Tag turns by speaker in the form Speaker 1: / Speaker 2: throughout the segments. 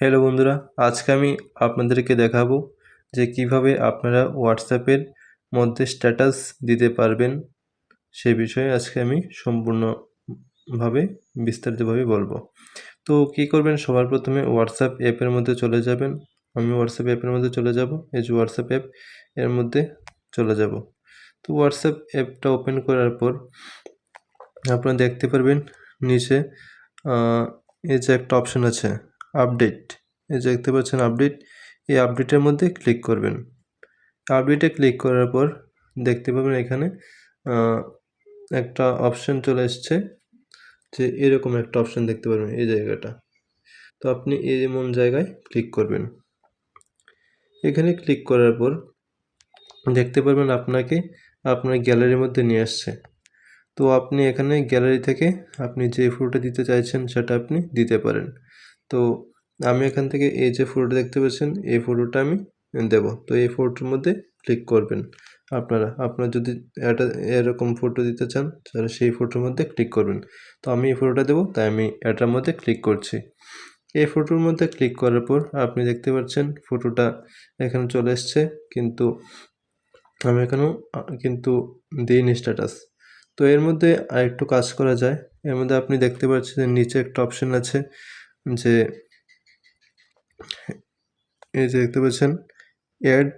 Speaker 1: Hello বন্ধুরা, আজকে আমি আপনাদেরকে দেখাবো যে কীভাবে আপনারা হোয়াটসঅ্যাপের মধ্যে স্ট্যাটাস দিতে পারবেন। সেই বিষয়ে আজকে আমি সম্পূর্ণভাবে, বিস্তারিতভাবে বলব। তো কি করবেন? সবার প্রথমে হোয়াটসঅ্যাপ অ্যাপের মধ্যে চলে যাবেন। আমি হোয়াটসঅ্যাপ অ্যাপের মধ্যে চলে যাব। এই যে হোয়াটসঅ্যাপ অ্যাপ এর মধ্যে চলে যাব। তো হোয়াটসঅ্যাপ অ্যাপটা ওপেন করার পর আপনারা দেখতে পারবেন, নিচে এই যে একটা অপশন আছে। আপডেট। এই যে দেখতে পাচ্ছেন আপডেট, এই আপডেটের মধ্যে ক্লিক করবেন। আপডেটে ক্লিক করার পর দেখতে পাবেন এখানে একটা অপশন চলে এসছে যে এরকম একটা অপশন দেখতে পারবেন এই জায়গাটা। তো আপনি এই জায়গায় ক্লিক করবেন। এখানে ক্লিক করার পর দেখতে পারবেন আপনাকে আপনার গ্যালারির মধ্যে নিয়ে আসছে। তো আপনি এখানে গ্যালারি থেকে আপনি যে ফটোটা দিতে চাইছেন সেটা আপনি দিতে পারেন। তো আমি এখান থেকে এই যে ফটোটা দেখতে পাচ্ছেন এই ফটোটা আমি দেব। তো এই ফটোর মধ্যে ক্লিক করবেন। আপনারা আপনারা যদি এটা, এরকম ফটো দিতে চান, তাহলে সেই ফটোর মধ্যে ক্লিক করবেন। তো আমি এই ফটোটা দেবো, তাই আমি এটার মধ্যে ক্লিক করছি। এই ফটোর মধ্যে ক্লিক করার পর আপনি দেখতে পাচ্ছেন ফটোটা এখানে চলে এসছে, কিন্তু আমি এখানেও কিন্তু দিইনি স্ট্যাটাস তো এর মধ্যে আরেকটু কাজ করা যায়। এর মধ্যে আপনি দেখতে পাচ্ছেন নিচে একটা অপশন আছে। যে, এই যে দেখতে পাচ্ছেন অ্যাড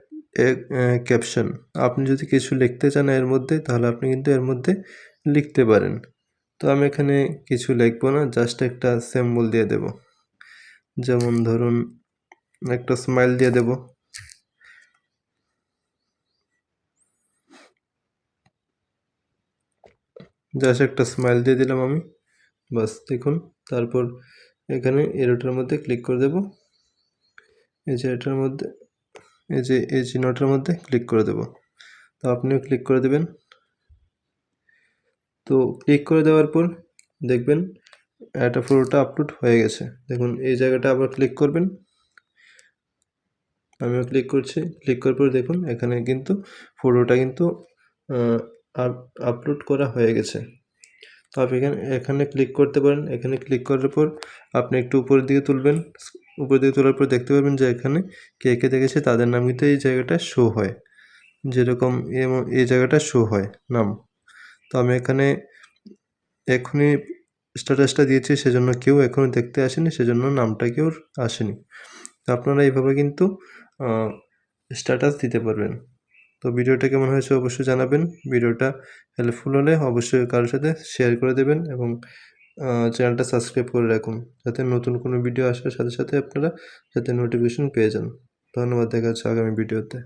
Speaker 1: ক্যাপশন আপনি যদি কিছু লিখতে চান এর মধ্যে, তাহলে আপনি কিন্তু এর মধ্যে লিখতে পারেন। তো আমি এখানে কিছু লিখব না জাস্ট একটা সিম্বল দিয়ে দেব। যেমন ধরুন, একটা স্মাইল দিয়ে দেব। জাস্ট একটা স্মাইল দিয়ে দিলাম আমি। বাস, দেখুন, তারপর এখানে এরোটার মধ্যে ক্লিক করে দেব। এই যে এটার মধ্যে, এই যে এই চিহ্নটার মধ্যে ক্লিক করে দেব। তো আপনিও ক্লিক করে দেবেন। তো ক্লিক করে দেওয়ার পর দেখবেন একটা ফটোটা আপলোড হয়ে গেছে। দেখুন, এই জায়গাটা আবার ক্লিক করবেন। আমিও ক্লিক করছি। ক্লিক করার পর দেখুন, এখানে কিন্তু ফটোটা কিন্তু আপলোড করা হয়ে গেছে। তো আপনি এখানে এখানে ক্লিক করতে পারেন। এখানে ক্লিক করার পর আপনি একটু উপরের দিকে তুলবেন। উপরের দিকে তোলার পর দেখতে পাবেন যে এখানে কে কে দেখেছে, তাদের নাম কিন্তু এই জায়গাটা শো হয়। যেরকম এই জায়গাটা শো হয়, নাম। তো আমি এখানে এখনই স্ট্যাটাসটা দিয়েছি, সেজন্য কেউ এখনও দেখতে আসেনি, সেজন্য নামটা কেউ আসেনি। আপনারা এইভাবে কিন্তু স্ট্যাটাস দিতে পারবেন। তো ভিডিওটা কেমন হয়েছে অবশ্যই জানাবেন। ভিডিওটা হেল্পফুল হলে অবশ্যই কারোর সাথে শেয়ার করে দেবেন এবং চ্যানেলটা সাবস্ক্রাইব করে রাখুন। যাতে নতুন কোনো ভিডিও আসার সাথে সাথে আপনারা যাতে নোটিফিকেশন পেয়ে যান। ধন্যবাদ, দেখা হচ্ছে আগামী ভিডিওতে